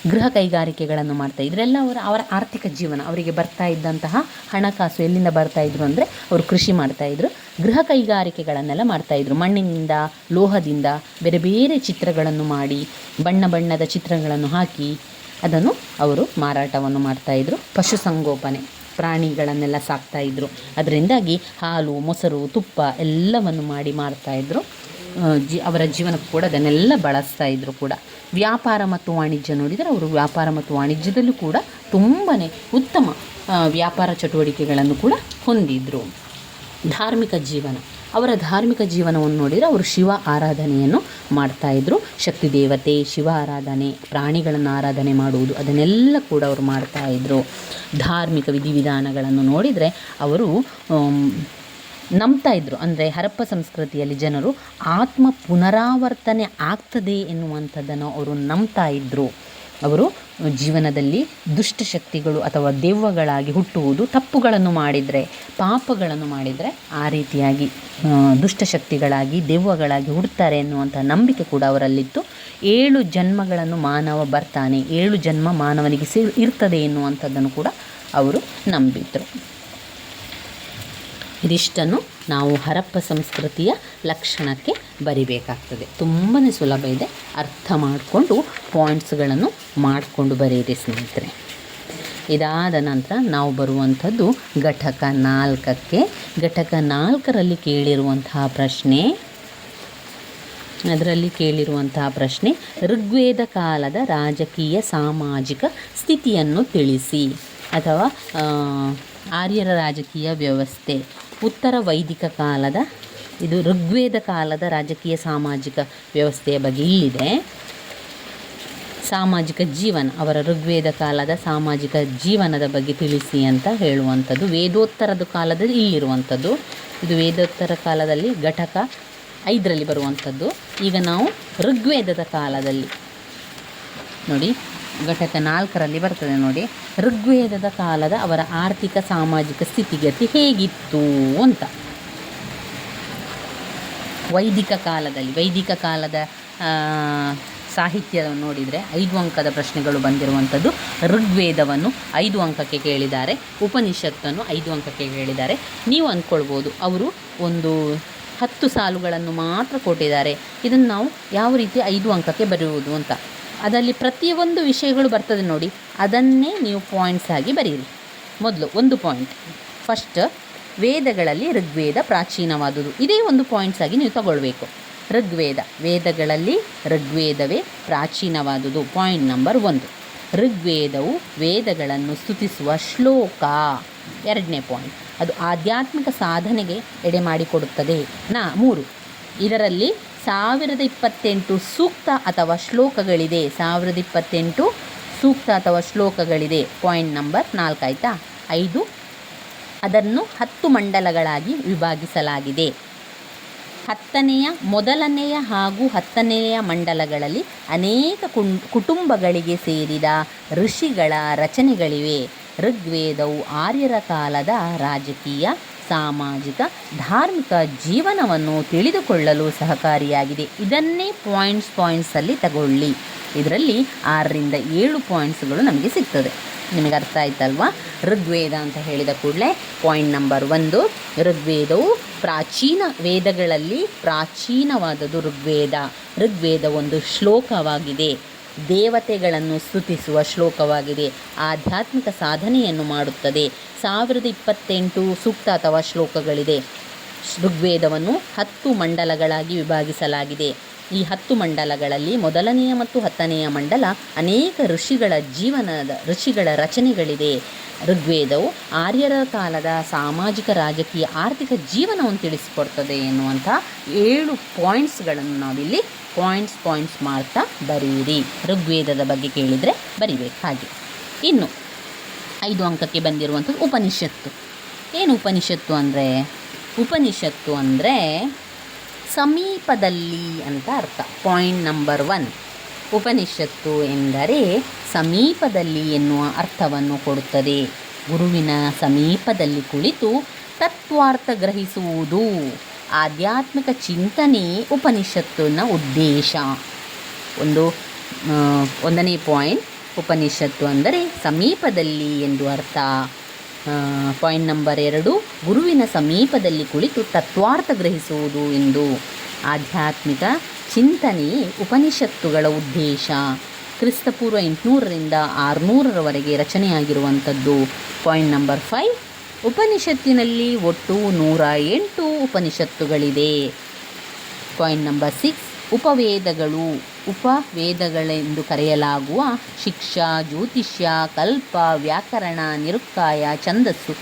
ಗೃಹ ಕೈಗಾರಿಕೆಗಳನ್ನು ಮಾಡ್ತಾ ಇದರೆಲ್ಲ ಅವರ ಅವರ ಆರ್ಥಿಕ ಜೀವನ, ಅವರಿಗೆ ಬರ್ತಾ ಇದ್ದಂತಹ ಹಣಕಾಸು ಎಲ್ಲಿಂದ ಬರ್ತಾ ಇದ್ರು ಅಂದರೆ ಅವರು ಕೃಷಿ ಮಾಡ್ತಾಯಿದ್ರು ಗೃಹ ಕೈಗಾರಿಕೆಗಳನ್ನೆಲ್ಲ ಮಾಡ್ತಾಯಿದ್ರು ಮಣ್ಣಿನಿಂದ, ಲೋಹದಿಂದ ಬೇರೆ ಬೇರೆ ಚಿತ್ರಗಳನ್ನು ಮಾಡಿ, ಬಣ್ಣ ಬಣ್ಣದ ಚಿತ್ರಗಳನ್ನು ಹಾಕಿ ಅದನ್ನು ಅವರು ಮಾರಾಟವನ್ನು ಮಾಡ್ತಾಯಿದ್ರು ಪಶುಸಂಗೋಪನೆ ಪ್ರಾಣಿಗಳನ್ನೆಲ್ಲ ಸಾಕ್ತಾಯಿದ್ರು ಅದರಿಂದಾಗಿ ಹಾಲು, ಮೊಸರು, ತುಪ್ಪ ಎಲ್ಲವನ್ನು ಮಾಡಿ ಮಾರ್ತಾಯಿದ್ರು ಜಿ, ಅವರ ಜೀವನಕ್ಕೆ ಕೂಡ ಅದನ್ನೆಲ್ಲ ಬಳಸ್ತಾ ಇದ್ದರು ಕೂಡ. ವ್ಯಾಪಾರ ಮತ್ತು ವಾಣಿಜ್ಯ ನೋಡಿದರೆ ಅವರು ವ್ಯಾಪಾರ ಮತ್ತು ವಾಣಿಜ್ಯದಲ್ಲೂ ಕೂಡ ತುಂಬಾ ಉತ್ತಮ ವ್ಯಾಪಾರ ಚಟುವಟಿಕೆಗಳನ್ನು ಕೂಡ ಹೊಂದಿದ್ದರು ಧಾರ್ಮಿಕ ಜೀವನ. ಅವರ ಧಾರ್ಮಿಕ ಜೀವನವನ್ನು ನೋಡಿದರೆ ಅವರು ಶಿವ ಆರಾಧನೆಯನ್ನು ಮಾಡ್ತಾ ಇದ್ರು. ಶಕ್ತಿ ದೇವತೆ, ಶಿವ ಆರಾಧನೆ, ಪ್ರಾಣಿಗಳನ್ನು ಆರಾಧನೆ ಮಾಡುವುದು ಅದನ್ನೆಲ್ಲ ಕೂಡ ಅವರು ಮಾಡ್ತಾ ಇದ್ರು. ಧಾರ್ಮಿಕ ವಿಧಿವಿಧಾನಗಳನ್ನು ನೋಡಿದರೆ ಅವರು ನಂಬ್ತಾ ಇದ್ರು. ಅಂದರೆ ಹರಪ್ಪ ಸಂಸ್ಕೃತಿಯಲ್ಲಿ ಜನರು ಆತ್ಮ ಪುನರಾವರ್ತನೆ ಆಗ್ತದೆ ಎನ್ನುವಂಥದ್ದನ್ನು ಅವರು ನಂಬ್ತಾ ಇದ್ದರು ಅವರು ಜೀವನದಲ್ಲಿ ದುಷ್ಟಶಕ್ತಿಗಳು ಅಥವಾ ದೆವ್ವಗಳಾಗಿ ಹುಟ್ಟುವುದು ತಪ್ಪುಗಳನ್ನು ಮಾಡಿದರೆ, ಪಾಪಗಳನ್ನು ಮಾಡಿದರೆ ಆ ರೀತಿಯಾಗಿ ದುಷ್ಟಶಕ್ತಿಗಳಾಗಿ ದೆವ್ವಗಳಾಗಿ ಹುಡ್ತಾರೆ ಎನ್ನುವಂಥ ನಂಬಿಕೆ ಕೂಡ ಅವರಲ್ಲಿತ್ತು. ಏಳು ಜನ್ಮಗಳನ್ನು ಮಾನವ ಬರ್ತಾನೆ, ಏಳು ಜನ್ಮ ಮಾನವನಿಗೆ ಸಿ ಇರ್ತದೆ ಎನ್ನುವಂಥದ್ದನ್ನು ಕೂಡ ಅವರು ನಂಬಿದ್ರು. ಇದಿಷ್ಟನ್ನು ನಾವು ಹರಪ್ಪ ಸಂಸ್ಕೃತಿಯ ಲಕ್ಷಣಕ್ಕೆ ಬರಿಬೇಕಾಗ್ತದೆ. ತುಂಬಾ ಸುಲಭ ಇದೆ ಅರ್ಥ ಮಾಡಿಕೊಂಡು ಪಾಯಿಂಟ್ಸ್ಗಳನ್ನು ಮಾಡಿಕೊಂಡು ಬರೆಯಿರಿ ಸ್ನೇಹಿತರೆ. ಇದಾದ ನಂತರ ನಾವು ಬರುವಂಥದ್ದು ಘಟಕ ನಾಲ್ಕಕ್ಕೆ. ಘಟಕ ನಾಲ್ಕರಲ್ಲಿ ಕೇಳಿರುವಂತಹ ಪ್ರಶ್ನೆ. ಅದರಲ್ಲಿ ಕೇಳಿರುವಂತಹ ಪ್ರಶ್ನೆ, ಋಗ್ವೇದ ಕಾಲದ ರಾಜಕೀಯ ಸಾಮಾಜಿಕ ಸ್ಥಿತಿಯನ್ನು ತಿಳಿಸಿ. ಅಥವಾ ಆರ್ಯರ ರಾಜಕೀಯ ವ್ಯವಸ್ಥೆ. ಉತ್ತರ ವೈದಿಕ ಕಾಲದ, ಇದು ಋಗ್ವೇದ ಕಾಲದ ರಾಜಕೀಯ ಸಾಮಾಜಿಕ ವ್ಯವಸ್ಥೆಯ ಬಗ್ಗೆ ಇಲ್ಲಿದೆ. ಸಾಮಾಜಿಕ ಜೀವನ, ಅವರ ಋಗ್ವೇದ ಕಾಲದ ಸಾಮಾಜಿಕ ಜೀವನದ ಬಗ್ಗೆ ತಿಳಿಸಿ ಅಂತ ಹೇಳುವಂಥದ್ದು. ವೇದೋತ್ತರದ ಕಾಲದಲ್ಲಿ ಇಲ್ಲಿರುವಂಥದ್ದು. ಇದು ವೇದೋತ್ತರ ಕಾಲದಲ್ಲಿ ಘಟಕ ಐದರಲ್ಲಿ ಬರುವಂಥದ್ದು. ಈಗ ನಾವು ಋಗ್ವೇದದ ಕಾಲದಲ್ಲಿ ನೋಡಿ. ಘಟಕ ನಾಲ್ಕರಲ್ಲಿ ಬರ್ತದೆ ನೋಡಿ. ಋಗ್ವೇದದ ಕಾಲದ ಅವರ ಆರ್ಥಿಕ ಸಾಮಾಜಿಕ ಸ್ಥಿತಿಗತಿ ಹೇಗಿತ್ತು ಅಂತ. ವೈದಿಕ ಕಾಲದಲ್ಲಿ, ವೈದಿಕ ಕಾಲದ ಸಾಹಿತ್ಯವನ್ನು ನೋಡಿದರೆ ಐದು ಅಂಕದ ಪ್ರಶ್ನೆಗಳು ಬಂದಿರುವಂಥದ್ದು. ಋಗ್ವೇದವನ್ನು ಐದು ಅಂಕಕ್ಕೆ ಕೇಳಿದ್ದಾರೆ. ಉಪನಿಷತ್ತನ್ನು ಐದು ಅಂಕಕ್ಕೆ ಕೇಳಿದ್ದಾರೆ. ನೀವು ಅಂದ್ಕೊಳ್ಬೋದು, ಅವರು ಒಂದು ಹತ್ತು ಸಾಲುಗಳನ್ನು ಮಾತ್ರ ಕೊಟ್ಟಿದ್ದಾರೆ. ಇದನ್ನು ನಾವು ಯಾವ ರೀತಿ ಐದು ಅಂಕಕ್ಕೆ ಬರೆಯುವುದು ಅಂತ. ಅದರಲ್ಲಿ ಪ್ರತಿಯೊಂದು ವಿಷಯಗಳು ಬರ್ತದೆ ನೋಡಿ. ಅದನ್ನೇ ನೀವು ಪಾಯಿಂಟ್ಸ್ ಆಗಿ ಬರೆಯಿರಿ. ಮೊದಲು ಒಂದು ಪಾಯಿಂಟ್ ಫಸ್ಟ್ ವೇದಗಳಲ್ಲಿ ಋಗ್ವೇದ ಪ್ರಾಚೀನವಾದುದು. ಇದೇ ಒಂದು ಪಾಯಿಂಟ್ಸ್ ಆಗಿ ನೀವು ತಗೊಳ್ಬೇಕು. ಋಗ್ವೇದ. ವೇದಗಳಲ್ಲಿ ಋಗ್ವೇದವೇ ಪ್ರಾಚೀನವಾದುದು. ಪಾಯಿಂಟ್ ನಂಬರ್ ಒಂದು. ಋಗ್ವೇದವು ವೇದಗಳನ್ನು ಸ್ತುತಿಸುವ ಶ್ಲೋಕ. ಎರಡನೇ ಪಾಯಿಂಟ್ ಅದು ಆಧ್ಯಾತ್ಮಿಕ ಸಾಧನೆಗೆ ಎಡೆ ಮಾಡಿಕೊಡುತ್ತದೆ. ನಾ ಮೂರು. ಇದರಲ್ಲಿ ಸಾವಿರದ ಇಪ್ಪತ್ತೆಂಟು ಸೂಕ್ತ ಅಥವಾ ಶ್ಲೋಕಗಳಿದೆ. ಸಾವಿರದ ಇಪ್ಪತ್ತೆಂಟು ಸೂಕ್ತ ಅಥವಾ ಶ್ಲೋಕಗಳಿದೆ. ಪಾಯಿಂಟ್ ನಂಬರ್ ನಾಲ್ಕು ಆಯಿತಾ? ಐದು. ಅದನ್ನು ಹತ್ತು ಮಂಡಲಗಳಾಗಿ ವಿಭಾಗಿಸಲಾಗಿದೆ. ಹತ್ತನೆಯ, ಮೊದಲನೆಯ ಹಾಗೂ ಹತ್ತನೆಯ ಮಂಡಲಗಳಲ್ಲಿ ಅನೇಕ ಕುಟುಂಬಗಳಿಗೆ ಸೇರಿದ ಋಷಿಗಳ ರಚನೆಗಳಿವೆ. ಋಗ್ವೇದವು ಆರ್ಯರ ಕಾಲದ ರಾಜಕೀಯ ಸಾಮಾಜಿಕ, ಧಾರ್ಮಿಕ ಜೀವನವನ್ನು ತಿಳಿದುಕೊಳ್ಳಲು ಸಹಕಾರಿಯಾಗಿದೆ. ಇದನ್ನೇ ಪಾಯಿಂಟ್ಸ್ ಪಾಯಿಂಟ್ಸಲ್ಲಿ ತಗೊಳ್ಳಿ. ಇದರಲ್ಲಿ ಆರರಿಂದ ಏಳು ಪಾಯಿಂಟ್ಸ್ಗಳು ನಮಗೆ ಸಿಗ್ತದೆ. ನಿಮಗೆ ಅರ್ಥ ಆಯ್ತಲ್ವಾ? ಋಗ್ವೇದ ಅಂತ ಹೇಳಿದ ಕೂಡಲೇ ಪಾಯಿಂಟ್ ನಂಬರ್ ಒಂದು, ಋಗ್ವೇದವು ಪ್ರಾಚೀನ ವೇದಗಳಲ್ಲಿ ಪ್ರಾಚೀನವಾದದ್ದು ಋಗ್ವೇದ. ಋಗ್ವೇದ ಒಂದು ಶ್ಲೋಕವಾಗಿದೆ. ದೇವತೆಗಳನ್ನು ಸ್ತುತಿಸುವ ಶ್ಲೋಕವಾಗಿದೆ. ಆಧ್ಯಾತ್ಮಿಕ ಸಾಧನೆಯನ್ನು ಮಾಡುತ್ತದೆ. ಸಾವಿರದ ಇಪ್ಪತ್ತೆಂಟು ಸೂಕ್ತ ಅಥವಾ ಶ್ಲೋಕಗಳಿದೆ. ಋಗ್ವೇದವನ್ನು ಹತ್ತು ಮಂಡಲಗಳಾಗಿ ವಿಭಾಗಿಸಲಾಗಿದೆ. ಈ ಹತ್ತು ಮಂಡಲಗಳಲ್ಲಿ ಮೊದಲನೆಯ ಮತ್ತು ಹತ್ತನೆಯ ಮಂಡಲ ಅನೇಕ ಋಷಿಗಳ ಜೀವನದ, ಋಷಿಗಳ ರಚನೆಗಳಿದೆ. ಋಗ್ವೇದವು ಆರ್ಯರ ಕಾಲದ ಸಾಮಾಜಿಕ, ರಾಜಕೀಯ, ಆರ್ಥಿಕ ಜೀವನವನ್ನು ತಿಳಿಸಿಕೊಡ್ತದೆ ಎನ್ನುವಂಥ ಏಳು ಪಾಯಿಂಟ್ಸ್ಗಳನ್ನು ನಾವಿಲ್ಲಿ ಪಾಯಿಂಟ್ಸ್ ಪಾಯಿಂಟ್ಸ್ ಮಾಡ್ತಾ ಬರೀರಿ. ಋಗ್ವೇದದ ಬಗ್ಗೆ ಕೇಳಿದರೆ ಬರಿಬೇಕು ಹಾಗೆ ಇನ್ನು ಐದು ಅಂಕಕ್ಕೆ ಬಂದಿರುವಂಥದ್ದು ಉಪನಿಷತ್ತು. ಏನು ಉಪನಿಷತ್ತು ಅಂದರೆ? ಉಪನಿಷತ್ತು ಅಂದರೆ ಸಮೀಪದಲ್ಲಿ ಅಂತ ಅರ್ಥ. ಪಾಯಿಂಟ್ ನಂಬರ್ ಒನ್ ಉಪನಿಷತ್ತು ಎಂದರೆ ಸಮೀಪದಲ್ಲಿ ಎನ್ನುವ ಅರ್ಥವನ್ನು ಕೊಡುತ್ತದೆ. ಗುರುವಿನ ಸಮೀಪದಲ್ಲಿ ಕುಳಿತು ತತ್ವಾರ್ಥ ಗ್ರಹಿಸುವುದು ಆಧ್ಯಾತ್ಮಿಕ ಚಿಂತನೆ ಉಪನಿಷತ್ತಿನ ಉದ್ದೇಶ. ಒಂದು ಒಂದನೇ ಪಾಯಿಂಟ್ ಉಪನಿಷತ್ತು ಅಂದರೆ ಸಮೀಪದಲ್ಲಿ ಎಂದು ಅರ್ಥ. ಪಾಯಿಂಟ್ ನಂಬರ್ ಎರಡು, ಗುರುವಿನ ಸಮೀಪದಲ್ಲಿ ಕುಳಿತು ತತ್ವಾರ್ಥ ಗ್ರಹಿಸುವುದು ಎಂದು. ಆಧ್ಯಾತ್ಮಿಕ ಚಿಂತನೆಯೇ ಉಪನಿಷತ್ತುಗಳ ಉದ್ದೇಶ. ಕ್ರಿಸ್ತಪೂರ್ವ ಎಂಟುನೂರರಿಂದ ಆರುನೂರರವರೆಗೆ ರಚನೆಯಾಗಿರುವಂಥದ್ದು. ಪಾಯಿಂಟ್ ನಂಬರ್ ಫೈವ್ ಉಪನಿಷತ್ತಿನಲ್ಲಿ ಒಟ್ಟು ನೂರ ಎಂಟು ಉಪನಿಷತ್ತುಗಳಿದೆ. ಪಾಯಿಂಟ್ ನಂಬರ್ ಸಿಕ್ಸ್ ಉಪವೇದಗಳು. ಉಪವೇದಗಳೆಂದು ಕರೆಯಲಾಗುವ ಶಿಕ್ಷಾ, ಜ್ಯೋತಿಷ್ಯ, ಕಲ್ಪ, ವ್ಯಾಕರಣ ನಿರುಕ್ಕಾಯ ಛಂದಸ್ಸು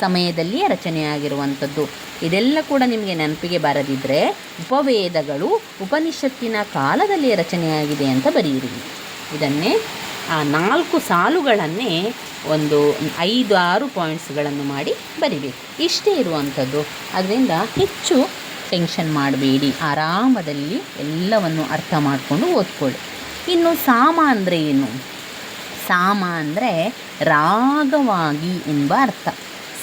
ಸಮಯದಲ್ಲಿಯೇ ರಚನೆಯಾಗಿರುವಂಥದ್ದು. ಇದೆಲ್ಲ ಕೂಡ ನಿಮಗೆ ನೆನಪಿಗೆ ಬರದಿದ್ದರೆ ಉಪವೇದಗಳು ಉಪನಿಷತ್ತಿನ ಕಾಲದಲ್ಲಿ ರಚನೆಯಾಗಿದೆ ಅಂತ ಬರೆಯಿರಿ. ಇದನ್ನೇ ಆ ನಾಲ್ಕು ಸಾಲುಗಳನ್ನೇ ಒಂದು ಐದು ಆರು ಪಾಯಿಂಟ್ಸ್ಗಳನ್ನು ಮಾಡಿ ಬರಿಬೇಕು. ಇಷ್ಟೇ ಇರುವಂಥದ್ದು. ಅದರಿಂದ ಹೆಚ್ಚು ಟೆನ್ಷನ್ ಮಾಡಬೇಡಿ. ಆರಾಮದಲ್ಲಿ ಎಲ್ಲವನ್ನು ಅರ್ಥ ಮಾಡಿಕೊಂಡು ಓದ್ಕೊಳ್ಳಿ. ಇನ್ನು ಸಾಮ ಅಂದರೆ ಏನು? ಸಾಮ ಅಂದರೆ ರಾಗವಾಗಿ ಎಂಬ ಅರ್ಥ.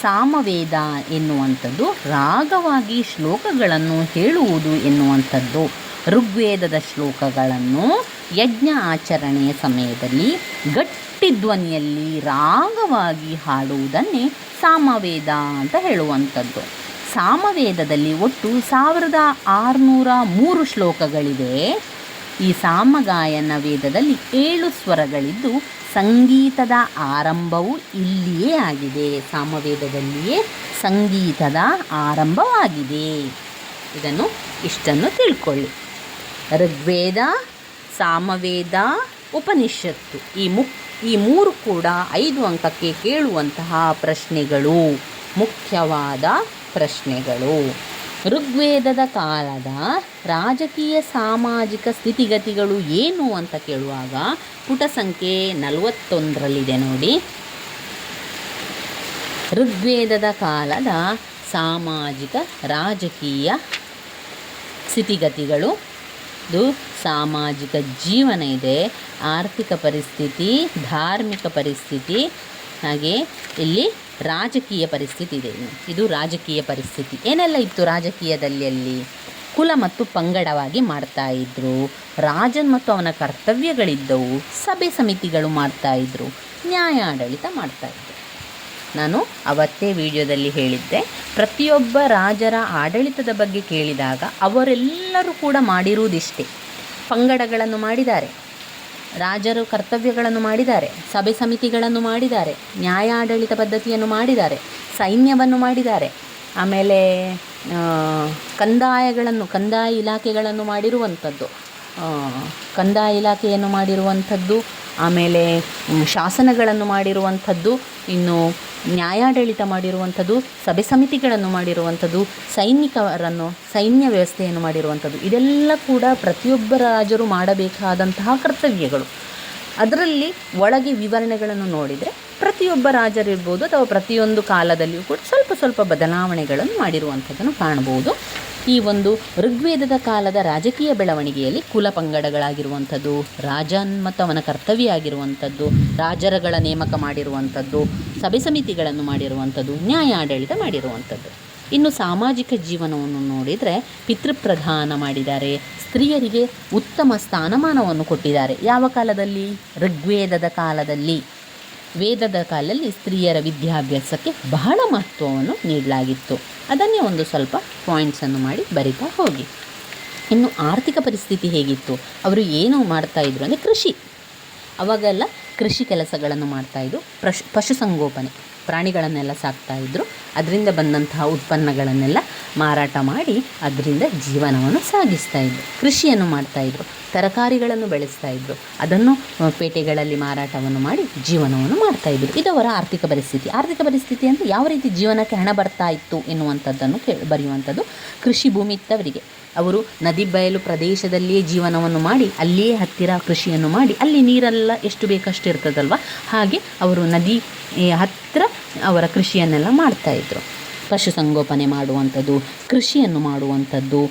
ಸಾಮವೇದ ಎನ್ನುವಂಥದ್ದು ರಾಗವಾಗಿ ಶ್ಲೋಕಗಳನ್ನು ಹೇಳುವುದು ಎನ್ನುವಂಥದ್ದು. ಋಗ್ವೇದದ ಶ್ಲೋಕಗಳನ್ನು ಯಜ್ಞ ಆಚರಣೆಯ ಸಮಯದಲ್ಲಿ ಗಟ್ಟಿ ಧ್ವನಿಯಲ್ಲಿ ರಾಗವಾಗಿ ಹಾಡುವುದನ್ನೇ ಸಾಮವೇದ ಅಂತ ಹೇಳುವಂಥದ್ದು. ಸಾಮವೇದದಲ್ಲಿ ಒಟ್ಟು ಸಾವಿರದ ಆರುನೂರ ಮೂರು ಶ್ಲೋಕಗಳಿವೆ. ಈ ಸಾಮಗಾಯನ ವೇದದಲ್ಲಿ ಏಳು ಸ್ವರಗಳಿದ್ದು ಸಂಗೀತದ ಆರಂಭವು ಇಲ್ಲಿಯೇ ಆಗಿದೆ. ಸಾಮವೇದದಲ್ಲಿಯೇ ಸಂಗೀತದ ಆರಂಭವಾಗಿದೆ. ಇದನ್ನು ಇಷ್ಟನ್ನು ತಿಳ್ಕೊಳ್ಳಿ. ಋಗ್ವೇದ, ಸಾಮವೇದ, ಉಪನಿಷತ್ತು ಈ ಮುಕ್ ಈ ಮೂರು ಕೂಡ ಐದು ಅಂಕಕ್ಕೆ ಕೇಳುವಂತಹ ಪ್ರಶ್ನೆಗಳು. ಮುಖ್ಯವಾದ ಪ್ರಶ್ನೆಗಳು. ಋಗ್ವೇದದ ಕಾಲದ ರಾಜಕೀಯ ಸಾಮಾಜಿಕ ಸ್ಥಿತಿಗತಿಗಳು ಏನು ಅಂತ ಕೇಳುವಾಗ ಪುಟ ಸಂಖ್ಯೆ ನಲವತ್ತೊಂದರಲ್ಲಿದೆ ನೋಡಿ. ಋಗ್ವೇದದ ಕಾಲದ ಸಾಮಾಜಿಕ ರಾಜಕೀಯ ಸ್ಥಿತಿಗತಿಗಳು. ಇದು ಸಾಮಾಜಿಕ ಜೀವನ ಇದೆ, ಆರ್ಥಿಕ ಪರಿಸ್ಥಿತಿ, ಧಾರ್ಮಿಕ ಪರಿಸ್ಥಿತಿ, ಹಾಗೆ ಇಲ್ಲಿ ರಾಜಕೀಯ ಪರಿಸ್ಥಿತಿ ಇದೆ. ಇದು ರಾಜಕೀಯ ಪರಿಸ್ಥಿತಿ. ಏನೆಲ್ಲ ಇತ್ತು ರಾಜಕೀಯದಲ್ಲಿ ಅಲ್ಲಿ ಕುಲ ಮತ್ತು ಪಂಗಡವಾಗಿ ಮಾಡ್ತಾ ಇದ್ರು. ರಾಜನ್ ಮತ್ತು ಅವನ ಕರ್ತವ್ಯಗಳಿದ್ದವು. ಸಭೆ ಸಮಿತಿಗಳು ಮಾಡ್ತಾ ಇದ್ರು. ನ್ಯಾಯಾಡಳಿತ ಮಾಡ್ತಾ ಇದ್ರು. ನಾನು ಅವತ್ತೇ ವಿಡಿಯೋದಲ್ಲಿ ಹೇಳಿದ್ದೆ, ಪ್ರತಿಯೊಬ್ಬ ರಾಜರ ಆಡಳಿತದ ಬಗ್ಗೆ ಕೇಳಿದಾಗ ಅವರೆಲ್ಲರೂ ಕೂಡ ಮಾಡಿರುವುದಿಷ್ಟೇ. ಪಂಗಡಗಳನ್ನು ಮಾಡಿದ್ದಾರೆ. ರಾಜರು ಕರ್ತವ್ಯಗಳನ್ನು ಮಾಡಿದ್ದಾರೆ, ಸಭೆ ಸಮಿತಿಗಳನ್ನು ಮಾಡಿದ್ದಾರೆ, ನ್ಯಾಯಾಡಳಿತ ಪದ್ಧತಿಯನ್ನು ಮಾಡಿದ್ದಾರೆ, ಸೈನ್ಯವನ್ನು ಮಾಡಿದ್ದಾರೆ. ಆಮೇಲೆ ಕಂದಾಯಗಳನ್ನು, ಕಂದಾಯ ಇಲಾಖೆಗಳನ್ನು ಮಾಡಿರುವಂಥದ್ದು. ಕಂದಾಯ ಇಲಾಖೆಯನ್ನು ಮಾಡಿರುವಂಥದ್ದು, ಆಮೇಲೆ ಶಾಸನಗಳನ್ನು ಮಾಡಿರುವಂಥದ್ದು, ಇನ್ನು ನ್ಯಾಯಾಡಳಿತ ಮಾಡಿರುವಂಥದ್ದು, ಸಭೆ ಸಮಿತಿಗಳನ್ನು ಮಾಡಿರುವಂಥದ್ದು, ಸೈನಿಕರನ್ನು, ಸೈನ್ಯ ವ್ಯವಸ್ಥೆಯನ್ನು ಮಾಡಿರುವಂಥದ್ದು, ಇದೆಲ್ಲ ಕೂಡ ಪ್ರತಿಯೊಬ್ಬ ರಾಜರು ಮಾಡಬೇಕಾದಂತಹ ಕರ್ತವ್ಯಗಳು. ಅದರಲ್ಲಿ ಒಳಗೆ ವಿವರಣೆಗಳನ್ನು ನೋಡಿದರೆ ಪ್ರತಿಯೊಬ್ಬ ರಾಜರಿರ್ಬೋದು ಅಥವಾ ಪ್ರತಿಯೊಂದು ಕಾಲದಲ್ಲಿಯೂ ಕೂಡ ಸ್ವಲ್ಪ ಸ್ವಲ್ಪ ಬದಲಾವಣೆಗಳನ್ನು ಮಾಡಿರುವಂಥದ್ದನ್ನು ಕಾಣ್ಬೋದು ಈ ಒಂದು ಋಗ್ವೇದದ ಕಾಲದ ರಾಜಕೀಯ ಬೆಳವಣಿಗೆಯಲ್ಲಿ ಕುಲ ಪಂಗಡಗಳಾಗಿರುವಂಥದ್ದು ರಾಜನ್ ಮತ್ತು ಅವನ ಕರ್ತವ್ಯ ಆಗಿರುವಂಥದ್ದು ರಾಜರಗಳ ನೇಮಕ ಮಾಡಿರುವಂಥದ್ದು, ಸಭೆ ಸಮಿತಿಗಳನ್ನು ಮಾಡಿರುವಂಥದ್ದು, ನ್ಯಾಯಾಡಳಿತ ಮಾಡಿರುವಂಥದ್ದು. ಇನ್ನು ಸಾಮಾಜಿಕ ಜೀವನವನ್ನು ನೋಡಿದರೆ ಪಿತೃಪ್ರಧಾನ ಮಾಡಿದ್ದಾರೆ, ಸ್ತ್ರೀಯರಿಗೆ ಉತ್ತಮ ಸ್ಥಾನಮಾನವನ್ನು ಕೊಟ್ಟಿದ್ದಾರೆ. ಯಾವ ಕಾಲದಲ್ಲಿ? ಋಗ್ವೇದದ ಕಾಲದಲ್ಲಿ. ವೇದದ ಕಾಲದಲ್ಲಿ ಸ್ತ್ರೀಯರ ವಿದ್ಯಾಭ್ಯಾಸಕ್ಕೆ ಬಹಳ ಮಹತ್ವವನ್ನು ನೀಡಲಾಗಿತ್ತು. ಅದನ್ನೇ ಒಂದು ಸ್ವಲ್ಪ ಪಾಯಿಂಟ್ಸನ್ನು ಮಾಡಿ ಬರಿತಾ ಹೋಗಿ. ಇನ್ನು ಆರ್ಥಿಕ ಪರಿಸ್ಥಿತಿ ಹೇಗಿತ್ತು? ಅವರು ಏನು ಮಾಡ್ತಾ ಇದ್ರು ಅಂದರೆ ಕೃಷಿ. ಅವಾಗೆಲ್ಲ ಕೃಷಿ ಕೆಲಸಗಳನ್ನು ಮಾಡ್ತಾಯಿದ್ರು ಪ್ರಶ್, ಪಶುಸಂಗೋಪನೆ. ಪ್ರಾಣಿಗಳನ್ನೆಲ್ಲ ಸಾಕ್ತಾ ಇದ್ದರು ಅದರಿಂದ ಬಂದಂತಹ ಉತ್ಪನ್ನಗಳನ್ನೆಲ್ಲ ಮಾರಾಟ ಮಾಡಿ ಅದರಿಂದ ಜೀವನವನ್ನು ಸಾಗಿಸ್ತಾ ಇದ್ದರು ಕೃಷಿಯನ್ನು ಮಾಡ್ತಾಯಿದ್ರು ತರಕಾರಿಗಳನ್ನು ಬೆಳೆಸ್ತಾ ಇದ್ದರು ಅದನ್ನು ಪೇಟೆಗಳಲ್ಲಿ ಮಾರಾಟವನ್ನು ಮಾಡಿ ಜೀವನವನ್ನು ಮಾಡ್ತಾಯಿದ್ರು ಇದು ಅವರ ಆರ್ಥಿಕ ಪರಿಸ್ಥಿತಿ. ಆರ್ಥಿಕ ಪರಿಸ್ಥಿತಿ ಅಂದರೆ ಯಾವ ರೀತಿ ಜೀವನಕ್ಕೆ ಹಣ ಬರ್ತಾ ಇತ್ತು ಎನ್ನುವಂಥದ್ದನ್ನು ಕೇಳಿ, ಬರೆಯುವಂಥದ್ದು ಕೃಷಿ ಭೂಮಿ ಇತ್ತವರಿಗೆ ಅವರು ನದಿ ಬಯಲು ಪ್ರದೇಶದಲ್ಲಿಯೇ ಜೀವನವನ್ನು ಮಾಡಿ, ಅಲ್ಲಿಯೇ ಹತ್ತಿರ ಕೃಷಿಯನ್ನು ಮಾಡಿ, ಅಲ್ಲಿ ನೀರೆಲ್ಲ ಎಷ್ಟು ಬೇಕಷ್ಟು ಇರ್ತದಲ್ವ ಹಾಗೆ ಅವರು ನದಿ ಹತ್ತಿರ ಅವರ ಕೃಷಿಯನ್ನೆಲ್ಲ ಮಾಡ್ತಾಯಿದ್ರು ಪಶುಸಂಗೋಪನೆ ಮಾಡುವಂಥದ್ದು, ಕೃಷಿಯನ್ನು ಮಾಡುವಂಥದ್ದು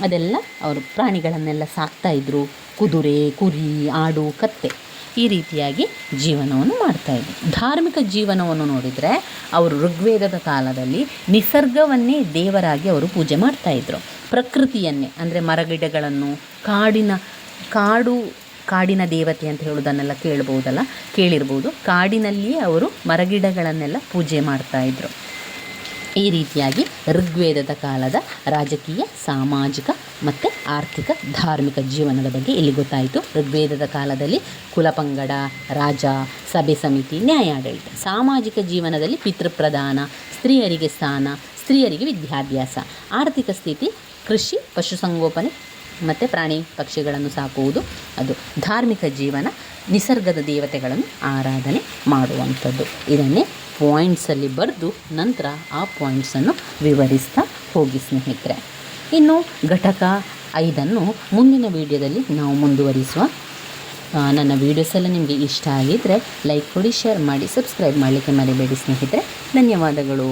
ಅದೆಲ್ಲ ಅವರು ಪ್ರಾಣಿಗಳನ್ನೆಲ್ಲ ಸಾಕ್ತಾಯಿದ್ರು ಕುದುರೆ, ಕುರಿ, ಆಡು, ಕತ್ತೆ ಈ ರೀತಿಯಾಗಿ ಜೀವನವನ್ನು ಮಾಡ್ತಾಯಿದ್ರು ಧಾರ್ಮಿಕ ಜೀವನವನ್ನು ನೋಡಿದರೆ ಅವರು ಋಗ್ವೇದದ ಕಾಲದಲ್ಲಿ ನಿಸರ್ಗವನ್ನೇ ದೇವರಾಗಿ ಅವರು ಪೂಜೆ ಮಾಡ್ತಾಯಿದ್ರು ಪ್ರಕೃತಿಯನ್ನೇ, ಅಂದರೆ ಮರಗಿಡಗಳನ್ನು, ಕಾಡಿನ, ಕಾಡು, ಕಾಡಿನ ದೇವತೆ ಅಂತ ಹೇಳೋದನ್ನೆಲ್ಲ ಕೇಳ್ಬೋದಲ್ಲ, ಕೇಳಿರ್ಬೋದು. ಕಾಡಿನಲ್ಲಿಯೇ ಅವರು ಮರಗಿಡಗಳನ್ನೆಲ್ಲ ಪೂಜೆ ಮಾಡ್ತಾಯಿದ್ರು ಈ ರೀತಿಯಾಗಿ ಋಗ್ವೇದದ ಕಾಲದ ರಾಜಕೀಯ, ಸಾಮಾಜಿಕ ಮತ್ತು ಆರ್ಥಿಕ, ಧಾರ್ಮಿಕ ಜೀವನದ ಬಗ್ಗೆ ಇಲ್ಲಿ ಗೊತ್ತಾಯಿತು. ಋಗ್ವೇದದ ಕಾಲದಲ್ಲಿ ಕುಲಪಂಗಡ, ರಾಜ, ಸಭೆ ಸಮಿತಿ, ನ್ಯಾಯಾಡಳಿತ, ಸಾಮಾಜಿಕ ಜೀವನದಲ್ಲಿ ಪಿತೃಪ್ರಧಾನ, ಸ್ತ್ರೀಯರಿಗೆ ಸ್ಥಾನ, ಸ್ತ್ರೀಯರಿಗೆ ವಿದ್ಯಾಭ್ಯಾಸ, ಆರ್ಥಿಕ ಸ್ಥಿತಿ ಕೃಷಿ, ಪಶುಸಂಗೋಪನೆ ಮತ್ತು ಪ್ರಾಣಿ ಪಕ್ಷಿಗಳನ್ನು ಸಾಕುವುದು. ಅದು ಧಾರ್ಮಿಕ ಜೀವನ, ನಿಸರ್ಗದ ದೇವತೆಗಳನ್ನು ಆರಾಧನೆ ಮಾಡುವಂಥದ್ದು. ಇದನ್ನೇ ಪಾಯಿಂಟ್ಸಲ್ಲಿ ಬರೆದು ನಂತರ ಆ ಪಾಯಿಂಟ್ಸನ್ನು ವಿವರಿಸ್ತಾ ಹೋಗಿ ಸ್ನೇಹಿತರೆ. ಇನ್ನು ಘಟಕ ಐದನ್ನು ಮುಂದಿನ ವಿಡಿಯೋದಲ್ಲಿ ನಾವು ಮುಂದುವರಿಸುವ. ನನ್ನ ವೀಡಿಯೋಸ್ ಎಲ್ಲ ನಿಮಗೆ ಇಷ್ಟ ಆಗಿದ್ದರೆ ಲೈಕ್ ಕೊಡಿ ಶೇರ್ ಮಾಡಿ ಸಬ್ಸ್ಕ್ರೈಬ್ ಮಾಡಲಿಕ್ಕೆ ಮರಿಬೇಡಿ ಸ್ನೇಹಿತರೆ. ಧನ್ಯವಾದಗಳು.